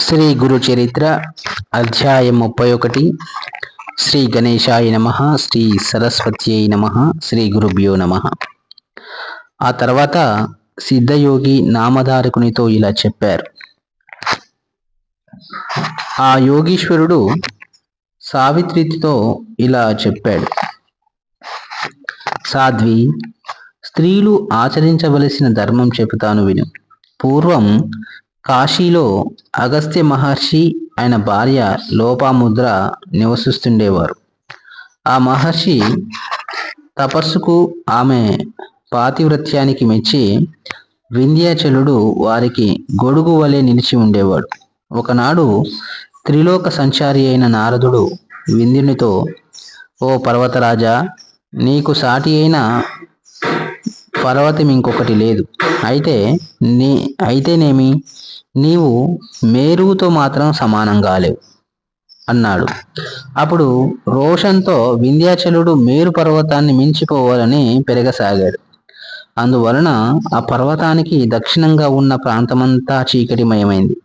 శ్రీ గురు చరిత్ర అధ్యాయం ముప్పై ఒకటి. శ్రీ గణేశాయ నమ శ్రీ సరస్వతి నమ శ్రీ గురుభ్యో నమ. ఆ తర్వాత సిద్ధయోగి నామధారకునితో ఇలా చెప్పారు. ఆ యోగీశ్వరుడు సావిత్రితో ఇలా చెప్పాడు. సాధ్వి స్త్రీలు ఆచరించవలసిన ధర్మం చెబుతాను విను. పూర్వం కాశీలో అగస్త్య మహర్షి ఆయన భార్య లోపాముద్ర నివసిస్తుండేవారు. ఆ మహర్షి తపస్సుకు ఆమె పాతివ్రత్యానికి మెచ్చి వింధ్యాచలుడు వారికి గొడుగు వలె నిలిచి ఉండేవాడు. ఒకనాడు త్రిలోక సంచారి అయిన నారదుడు వింధ్యునితో ఓ పర్వతరాజా నీకు సాటి అయిన పర్వతం ఇంకొకటి లేదు. అయితే నీ అయితేనేమి? నీవు మేరుతో మాత్రం సమానం కాలేవు అన్నాడు. అప్పుడు రోషంతో వింధ్యాచలుడు మేరు పర్వతాన్ని మించిపోవాలని పెరగసాగాడు. అందువలన ఆ పర్వతానికి దక్షిణంగా ఉన్న ప్రాంతమంతా చీకటిమయమైంది.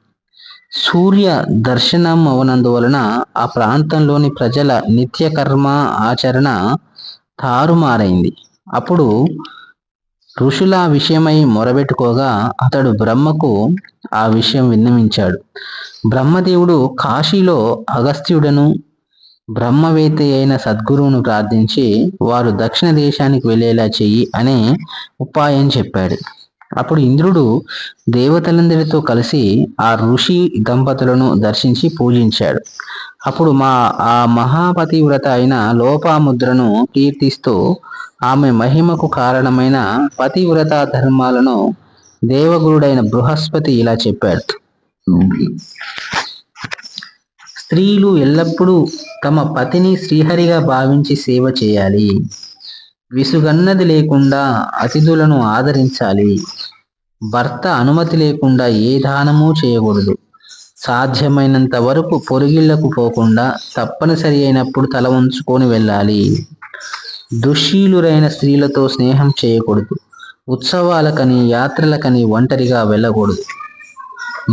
సూర్య దర్శనం అవనందువలన ఆ ప్రాంతంలోని ప్రజల నిత్యకర్మ ఆచరణ తారుమారైంది. అప్పుడు ఋషుల విషయమై మొరబెట్టుకోగా అతడు బ్రహ్మకు ఆ విషయం విన్నవించాడు. బ్రహ్మదేవుడు కాశీలో అగస్త్యుడను బ్రహ్మవేత్త అయిన సద్గురువును ప్రార్థించి వారు దక్షిణ దేశానికి వెళ్ళేలా చెయ్యి అనే ఉపాయం చెప్పాడు. అప్పుడు ఇంద్రుడు దేవతలందరితో కలిసి ఆ ఋషి దంపతులను దర్శించి పూజించాడు. అప్పుడు మా ఆ మహాపతివ్రత అయిన లోపాముద్రను కీర్తిస్తూ ఆమె మహిమకు కారణమైన పతివ్రత ధర్మాలను దేవగురుడైన బృహస్పతి ఇలా చెప్పాడు. స్త్రీలు ఎల్లప్పుడూ తమ పతిని శ్రీహరిగా భావించి సేవ చేయాలి. విసుగన్నది లేకుండా అతిథులను ఆదరించాలి. భర్త అనుమతి లేకుండా ఏ దానమూ చేయకూడదు. సాధ్యమైనంత వరకు పొరుగిళ్ళకు పోకుండా తప్పనిసరి అయినప్పుడు తల ఉంచుకొని వెళ్ళాలి. దుశ్శీలురైన స్త్రీలతో స్నేహం చేయకూడదు. ఉత్సవాలకని యాత్రలకని ఒంటరిగా వెళ్ళకూడదు.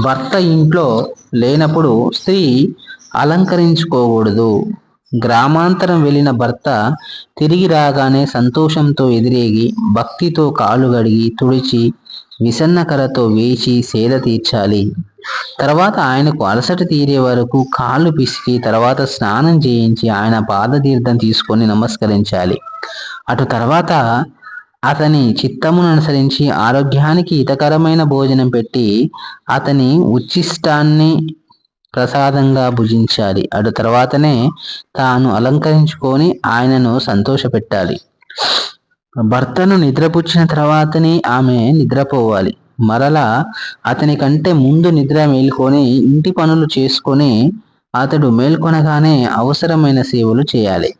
భర్త ఇంట్లో లేనప్పుడు స్త్రీ అలంకరించుకోకూడదు. గ్రామాంతరం వెళ్ళిన భర్త తిరిగి రాగానే సంతోషంతో ఎదిరేగి భక్తితో కాలు గడిగి తుడిచి విసన్నకరతో వేచి సేద తీర్చాలి. తర్వాత ఆయనకు అలసట తీరే వరకు కాళ్ళు పిసికి తర్వాత స్నానం చేయించి ఆయన పాదతీర్థం తీసుకొని నమస్కరించాలి. అటు తర్వాత అతని చిత్తమును అనుసరించి ఆరోగ్యానికి హితకరమైన భోజనం పెట్టి అతని ఉచ్చిష్టాన్ని ప్రసాదంగా భుజించాలి. అటు తర్వాతనే తాను అలంకరించుకొని ఆయనను సంతోషపెట్టాలి. భర్తను నిద్రపుచ్చిన తర్వాతనే ఆమె నిద్రపోవాలి. మరలా అతని కంటే ముందు నిద్ర మేల్కొని ఇంటి పనులు చేసుకొని అతడు మేల్కొనగానే అవసరమైన సేవలు చేయాలి.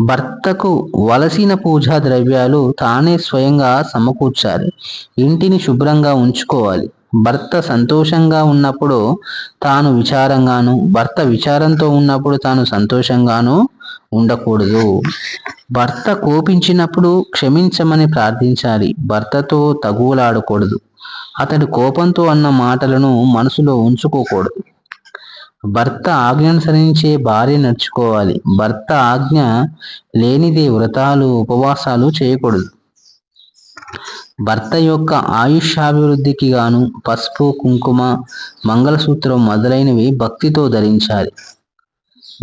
భర్తకు వలసిన పూజా ద్రవ్యాలు తానే స్వయంగా సమకూర్చాలి. ఇంటిని శుభ్రంగా ఉంచుకోవాలి. భర్త సంతోషంగా ఉన్నప్పుడు తాను విచారంగాను భర్త విచారంతో ఉన్నప్పుడు తాను సంతోషంగాను ఉండకూడదు. భర్త కోపించినప్పుడు క్షమించమని ప్రార్థించాలి. భర్తతో తగువులాడకూడదు. అతడు కోపంతో అన్న మాటలను మనసులో ఉంచుకోకూడదు. భర్త ఆజ్ఞానుసరించే భార్య నడుచుకోవాలి. భర్త ఆజ్ఞ లేనిదే వ్రతాలు ఉపవాసాలు చేయకూడదు. భర్త యొక్క ఆయుష్యాభివృద్ధికి గాను పసుపు కుంకుమ మంగళసూత్రం మొదలైనవి భక్తితో ధరించాలి.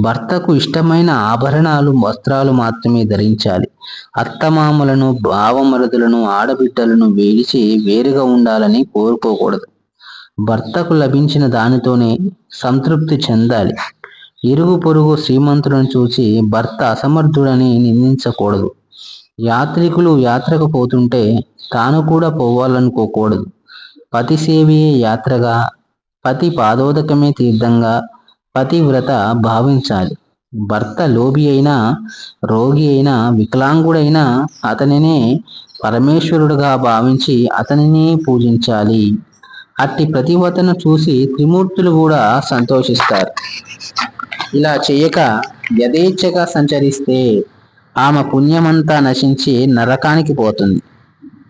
భర్తకు ఇష్టమైన ఆభరణాలు వస్త్రాలు మాత్రమే ధరించాలి. అత్తమామలను భావమరుదులను ఆడబిడ్డలను వేడిచి వేరుగా ఉండాలని కోరుకోకూడదు. భర్తకు లభించిన దానితోనే సంతృప్తి చెందాలి. ఇరుగు పొరుగు శ్రీమంతులను చూసి భర్త అసమర్థుడని నిందించకూడదు. యాత్రికులు యాత్రకు పోతుంటే తాను కూడా పోవాలనుకోకూడదు. పతి సేవియే యాత్రగా పతి పాదోదకమే తీర్థంగా పతివ్రత భావించాలి. భర్త లోబి అయినా రోగి అయినా వికలాంగుడైనా అతనినే పరమేశ్వరుడుగా భావించి అతనినే పూజించాలి. అట్టి ప్రతివతను చూసి త్రిమూర్తులు కూడా సంతోషిస్తారు. ఇలా చేయక యథేచ్ఛగా సంచరిస్తే ఆమె పుణ్యమంతా నశించి నరకానికి పోతుంది.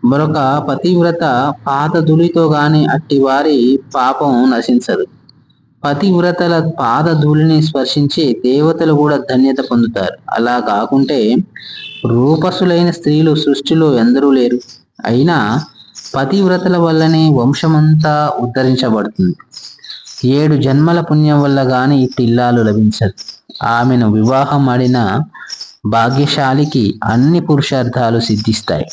మరొక పతివ్రత పాదధూళితో గాని అట్టి వారి పాపం నశించదు. పతివ్రతల పాదధూళిని స్పర్శించి దేవతలు కూడా ధన్యత పొందుతారు. అలా కాకుంటే రూపసులైన స్త్రీలు సృష్టిలో ఎందరూ లేరు. అయినా పతివ్రతల వల్లనే వంశమంతా ఉద్ధరించబడుతుంది. ఏడు జన్మల పుణ్యం వల్ల గాని ఇట్టి ఇల్లాలు లభించదు. ఆమెను వివాహం ఆడిన భాగ్యశాలికి అన్ని పురుషార్థాలు సిద్ధిస్తాయి.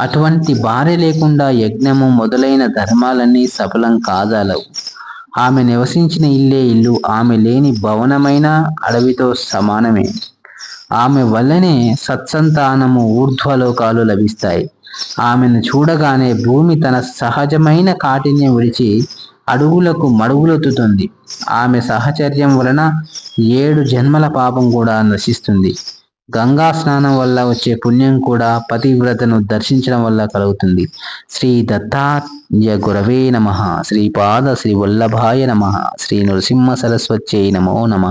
అటువంటి భార్య లేకుండా యజ్ఞము మొదలైన ధర్మాలన్నీ సఫలం కాదాలవు ఆమె నివసించిన ఇల్లే ఇల్లు ఆమె లేని భవనమైన అడవితో సమానమే. ఆమె వల్లనే సత్సంతానము ఊర్ధ్వలోకాలు లభిస్తాయి. ఆమెను చూడగానే భూమి తన సహజమైన కాఠిన్యం విడిచి అడుగులకు మడుగులొత్తుతుంది. ఆమె సహచర్యం వలన ఏడు జన్మల పాపం కూడా నశిస్తుంది. గంగా స్నానం వల్ల వచ్చే పుణ్యం కూడా పతివ్రతను దర్శించడం వల్ల కలుగుతుంది. శ్రీ దత్తాత్య గురవే నమ. శ్రీపాద శ్రీ వల్లభాయ నమ. శ్రీ నృసింహ సరస్వత్యై నమో నమ.